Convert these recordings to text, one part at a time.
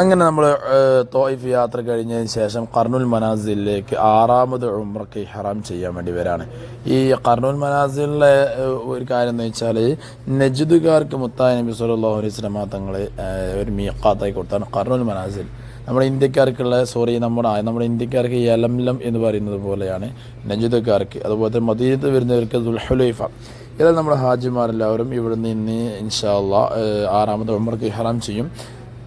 അങ്ങനെ നമ്മൾ തോയിഫ് യാത്ര കഴിഞ്ഞതിന് ശേഷം കർണുൽ മനാസിലേക്ക് ആറാമത് ഉമ്രക്ക് ഹറാം ചെയ്യാൻ വേണ്ടി വരാണ്. ഈ കർണുൽ മനാസിലെ ഒരു കാര്യം എന്ന് വെച്ചാൽ നജുദുകാർക്ക് മുത്തായ നബി സല്ലല്ലാഹു അലൈഹി തങ്ങൾ ഒരു മീക്കാത്തായി കൊടുത്താണ് കർണുൽ മനാസിൽ. നമ്മുടെ ഇന്ത്യക്കാർക്കുള്ള സോറി നമ്മുടെ നമ്മുടെ ഇന്ത്യക്കാർക്ക് യലംലം എന്ന് പറയുന്നത് പോലെയാണ് നജുദക്കാർക്ക് അതുപോലെ തന്നെ മദീനത്ത് വരുന്നവർക്ക് ദുൽഹുലൈഫ. ഇതെല്ലാം നമ്മുടെ ഹാജിമാരെല്ലാവരും ഇവിടുന്ന് ഇന്ന് ഇൻഷാല്ല ആറാമത് ഉമർക്ക് ഹറാം ചെയ്യും.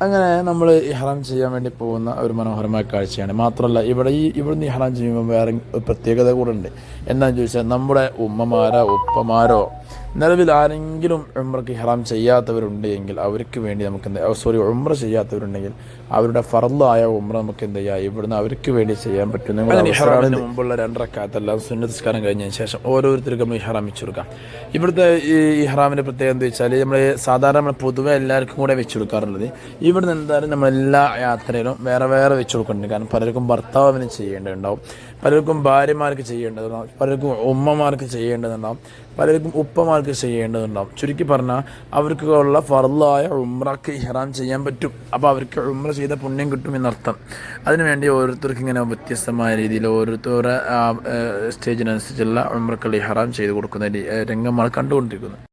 അങ്ങനെ നമ്മൾ ഇഹ്റാം ചെയ്യാൻ വേണ്ടി പോകുന്ന ഒരു മനോഹരമായ കാഴ്ചയാണ്. മാത്രമല്ല ഇവിടെ ഈ ഇവിടുന്ന് ഇഹ്റാം ചെയ്യുമ്പോൾ വേറെ പ്രത്യേകത കൂടെ ഉണ്ട്. എന്താണെന്ന് ചോദിച്ചാൽ നമ്മുടെ ഉമ്മമാരോ ഉപ്പമാരോ നിലവിൽ ആരെങ്കിലും ഉമ്രക്ക് ഇഹ്റാം ചെയ്യാത്തവരുണ്ട് എങ്കിൽ അവർക്ക് വേണ്ടി നമുക്ക് എന്ത് സോറി ഉമ്ര ചെയ്യാത്തവരുണ്ടെങ്കിൽ അവരുടെ ഫറലായ ഉമ്ര നമുക്ക് എന്ത് ചെയ്യാം? ഇവിടുന്ന് അവർക്ക് വേണ്ടി ചെയ്യാൻ പറ്റും. ഇഹ്റാമിന് മുമ്പുള്ള രണ്ടരക്കാത്തെല്ലാം സുന്നസ്കാരം കഴിഞ്ഞതിന് ശേഷം ഓരോരുത്തർക്കും നമ്മൾ ഇഹ്റാം വെച്ചെടുക്കാം ഇവിടുത്തെ ഈ ഇഹ്റാമിന്റെ പ്രത്യേകത എന്താ വെച്ചാൽ നമ്മൾ സാധാരണ നമ്മൾ പൊതുവെ എല്ലാവർക്കും കൂടെ വെച്ചെടുക്കാറുള്ളത് ഇവിടുന്ന് എന്തായാലും നമ്മൾ എല്ലാ യാത്രയിലും വേറെ വേറെ വെച്ചു കൊടുക്കുന്നുണ്ട്. കാരണം പലർക്കും ഭർത്താവിന് ചെയ്യേണ്ടതുണ്ടാവും. പലർക്കും ഭാര്യമാർക്ക് ചെയ്യേണ്ടതുണ്ടാവും. പലർക്കും ഉമ്മമാർക്ക് ചെയ്യേണ്ടതുണ്ടാവും. പലർക്കും ഉപ്പമാർക്ക് ചെയ്യേണ്ടതുണ്ടാവും. ചുരുക്കി പറഞ്ഞാൽ അവർക്ക് ഉള്ള ഫറലായ ഉമ്രക്ക് ഇഹ്റാം ചെയ്യാൻ പറ്റും. അപ്പോൾ അവർക്ക് ഉമ്ര ചെയ്ത പുണ്യം കിട്ടും എന്നർത്ഥം. അതിനുവേണ്ടി ഓരോരുത്തർക്കും ഇങ്ങനെ വ്യത്യസ്തമായ രീതിയിൽ ഓരോരുത്തരുടെ സ്റ്റേജിനനുസരിച്ചുള്ള ഉമ്രക്കൾ ഇഹ്റാം ചെയ്ത് കൊടുക്കുന്ന രംഗമാണ് കണ്ടുകൊണ്ടിരിക്കുന്നത്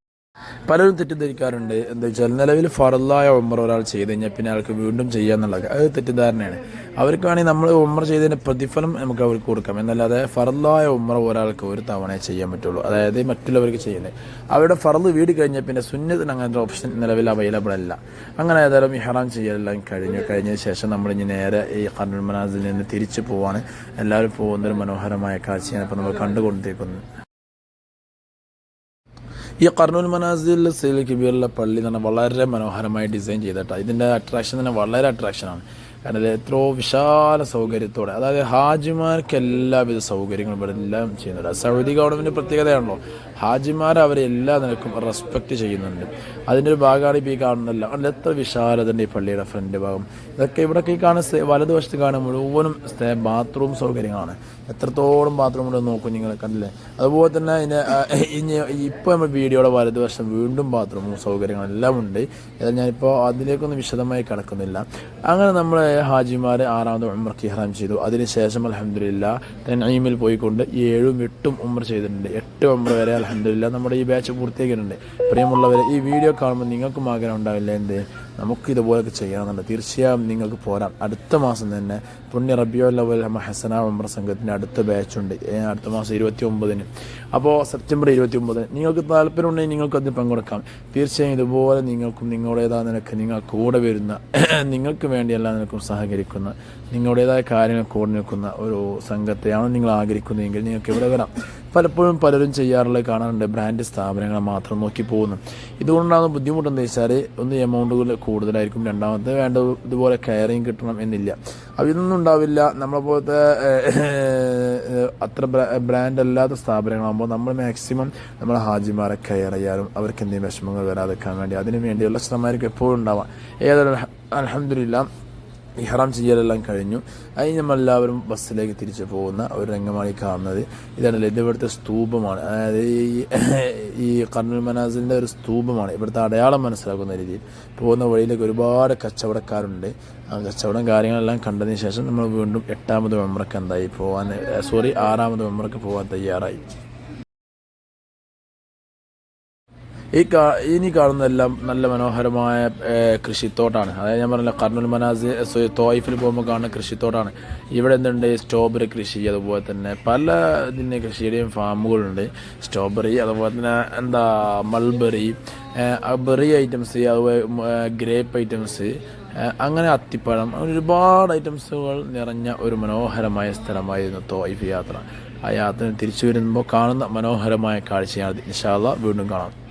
പലരും തെറ്റിദ്ധരിക്കാറുണ്ട്. എന്താ വെച്ചാൽ നിലവിൽ ഫറല്ലായ ഉമ്മർ ഒരാൾ ചെയ്ത് കഴിഞ്ഞാൽ പിന്നെ അയാൾക്ക് വീണ്ടും ചെയ്യാന്നുള്ളത് അത് തെറ്റിദ്ധാരണയാണ്. അവർക്ക് വേണമെങ്കിൽ നമ്മൾ ഉമ്മർ ചെയ്തതിന്റെ പ്രതിഫലം നമുക്ക് അവർക്ക് കൊടുക്കാം. എന്നല്ലാതെ ഫറല്ലായ ഉമ്മർ ഒരാൾക്ക് ഒരു തവണ ചെയ്യാൻ പറ്റുള്ളൂ. അതായത് മറ്റുള്ളവർക്ക് ചെയ്യുന്നത്. അവരുടെ ഫറൽ വീട് കഴിഞ്ഞാൽ പിന്നെ സുന്നത്തിന് അങ്ങനത്തെ ഓപ്ഷൻ നിലവിൽ അവൈലബിൾ അല്ല. അങ്ങനെ ഏതായാലും ഇഹ്റാം ചെയ്യലെല്ലാം കഴിഞ്ഞു. കഴിഞ്ഞ ശേഷം നമ്മൾ ഇനി നേരെ ഈ കർണുൽ മനാസിൽ നിന്ന് തിരിച്ചു പോവാണ്. എല്ലാവരും പോകുന്ന ഒരു മനോഹരമായ കാഴ്ചയാണ് ഇപ്പോൾ നമ്മൾ കണ്ടുകൊണ്ടിരിക്കുന്നത്. ഈ കർണൂൽ മനാസിൽ സെയിൽ കിബിയുള്ള പള്ളി തന്നെ വളരെ മനോഹരമായി ഡിസൈൻ ചെയ്തിട്ടാണ് ഇതിന്റെ അട്രാക്ഷൻ തന്നെ വളരെ അട്രാക്ഷനാണ് കാരണം എത്രയോ വിശാല സൗകര്യത്തോടെ. അതായത് ഹാജിമാർക്ക് എല്ലാവിധ സൗകര്യങ്ങളും ഇവിടെ എല്ലാം ചെയ്യുന്നുണ്ട്. സൗദി ഗവൺമെന്റ് പ്രത്യേകതയാണല്ലോ. ഹാജിമാർ അവരെ എല്ലാ നിലക്കും റെസ്പെക്റ്റ് ചെയ്യുന്നുണ്ട്. അതിന്റെ ഒരു ഭാഗമാണ് ഇപ്പോൾ ഈ കാണുന്നതല്ല. അല്ല എത്ര വിശാലതന്റെ ഈ പള്ളിയുടെ ഫ്രണ്ട് ഭാഗം. ഇതൊക്കെ ഇവിടെയൊക്കെ ഈ കാണുന്ന വലതുവശത്ത് കാണുന്ന മുഴുവനും ബാത്റൂം സൗകര്യങ്ങളാണ്. എത്രത്തോളം ബാത്റൂം ഉണ്ട് നോക്കും നിങ്ങൾ കണ്ടില്ലേ? അതുപോലെ തന്നെ ഇതിന് ഇനി ഇപ്പോൾ നമ്മൾ വീഡിയോയുടെ വലതുവശം വീണ്ടും ബാത്റൂമും സൗകര്യങ്ങളെല്ലാം ഉണ്ട്. എന്നാൽ ഞാനിപ്പോൾ അതിലേക്കൊന്നും വിശദമായി കിടക്കുന്നില്ല. അങ്ങനെ നമ്മൾ ഹാജിമാർ ആറാമത് ഉമ്മർക്ക് ഇഹ്റാം ചെയ്തു. അതിനുശേഷം അലഹമില്ല തൻഈമിൽ പോയിക്കൊണ്ട് ഏഴും എട്ടും ഉമ്മർ ചെയ്തിട്ടുണ്ട്. എട്ട് ഉമ്മർ വരെ അലഹമില്ല നമ്മുടെ ഈ ബാച്ച് പൂർത്തിയാക്കിയിട്ടുണ്ട്. പ്രിയമുള്ളവരെ ഈ വീഡിയോ കാണുമ്പോൾ നിങ്ങൾക്കും ആഗ്രഹം ഉണ്ടാവില്ല എന്ത്? നമുക്ക് ഇതുപോലൊക്കെ ചെയ്യണമെന്നുണ്ട് തീർച്ചയായും നിങ്ങൾക്ക് പോരാം. അടുത്ത മാസം തന്നെ പുണ്യ റബിയോ ലവൽ സംഘത്തിന്റെ അടുത്ത ബാച്ചുണ്ട് അടുത്ത മാസം ഇരുപത്തി ഒമ്പതിന് അപ്പോൾ സെപ്റ്റംബർ ഇരുപത്തി ഒമ്പതിന് നിങ്ങൾക്ക് താല്പര്യമുണ്ടെങ്കിൽ നിങ്ങൾക്ക് അതിന് പങ്കെടുക്കാം. തീർച്ചയായും ഇതുപോലെ നിങ്ങൾക്കും നിങ്ങളുടേതായ നിനക്ക് നിങ്ങൾ കൂടെ വരുന്ന നിങ്ങൾക്ക് വേണ്ടി എല്ലാ നിനക്കും സഹകരിക്കുന്ന നിങ്ങളുടേതായ കാര്യങ്ങൾ കൂടെ നിൽക്കുന്ന ഒരു സംഘത്തെയാണ് നിങ്ങൾ ആഗ്രഹിക്കുന്നതെങ്കിൽ നിങ്ങൾക്ക് ഇവിടെ വരാം. പലപ്പോഴും പലരും ചെയ്യാറുള്ളത് കാണാറുണ്ട്. ബ്രാൻഡ് സ്ഥാപനങ്ങൾ മാത്രം നോക്കി പോകുന്നു. ഇതുകൊണ്ടാണ് ബുദ്ധിമുട്ടെന്ന് വെച്ചാൽ ഒന്ന് എമൗണ്ടുകൾ കൂടുതലായിരിക്കും. രണ്ടാമത്തെ വേണ്ട ഇതുപോലെ കെയറിങ് കിട്ടണം എന്നില്ല. അതിൽ ഇതൊന്നും ഉണ്ടാവില്ല. നമ്മളെ പോലത്തെ അത്ര ബ്രാൻഡ് അല്ലാത്ത സ്ഥാപനങ്ങളാകുമ്പോൾ നമ്മൾ മാക്സിമം നമ്മൾ ഹാജിമാരെ കെയർ ചെയ്യാനും അവർക്ക് എന്തെങ്കിലും വിഷമങ്ങൾ വരാതെക്കാൻ വേണ്ടി അതിനു വേണ്ടിയുള്ള ശ്രമമായിരിക്കും എപ്പോഴും ഉണ്ടാവാം ഏതൊരു അലഹമില്ല ഇഹ്റാം ചെയ്യലെല്ലാം കഴിഞ്ഞു. അതിന് നമ്മളെല്ലാവരും ബസ്സിലേക്ക് തിരിച്ചു പോകുന്ന ഒരു രംഗമാണ് ഈ കാണുന്നത്. ഇതാണ് ഇത് ഇവിടുത്തെ സ്തൂപമാണ്. അതായത് ഈ ഈ കർണൽ മനാസിന്റെ ഒരു സ്തൂപമാണ്. ഇവിടുത്തെ അടയാളം മനസ്സിലാക്കുന്ന രീതിയിൽ. പോകുന്ന വഴിയിലേക്ക് ഒരുപാട് കച്ചവടക്കാരുണ്ട്. ആ കച്ചവടം കാര്യങ്ങളെല്ലാം കണ്ടതിന് ശേഷം നമ്മൾ വീണ്ടും എട്ടാമത് മെമ്പർക്ക് എന്തായി? പോകാൻ സോറി ആറാമത് മെമ്പർക്ക് പോകാൻ തയ്യാറായി. ഈ കാ ഇനി കാണുന്നതെല്ലാം നല്ല മനോഹരമായ കൃഷിത്തോട്ടാണ്. അതായത് ഞാൻ പറഞ്ഞില്ല കർണൂൽ മനാസ് തോയിഫിൽ പോകുമ്പോൾ കാണുന്ന കൃഷിത്തോട്ടാണ്. ഇവിടെ എന്തുണ്ട്? സ്ട്രോബെറി കൃഷി അതുപോലെ തന്നെ പല ഇതിന്റെ കൃഷിയുടെയും ഫാമുകളുണ്ട്. സ്ട്രോബെറി അതുപോലെ തന്നെ എന്താ മൾബെറി ബെറി ഐറ്റംസ് അതുപോലെ ഗ്രേപ്പ് ഐറ്റംസ് അങ്ങനെ അത്തിപ്പഴം ഒരുപാട് ഐറ്റംസുകൾ നിറഞ്ഞ ഒരു മനോഹരമായ സ്ഥലമായിരുന്നു തോയിഫ് യാത്ര. ആ യാത്ര തിരിച്ചു വരുമ്പോൾ കാണുന്ന മനോഹരമായ കാഴ്ചയാണ് ഇൻഷാല്ല വീണ്ടും കാണാം.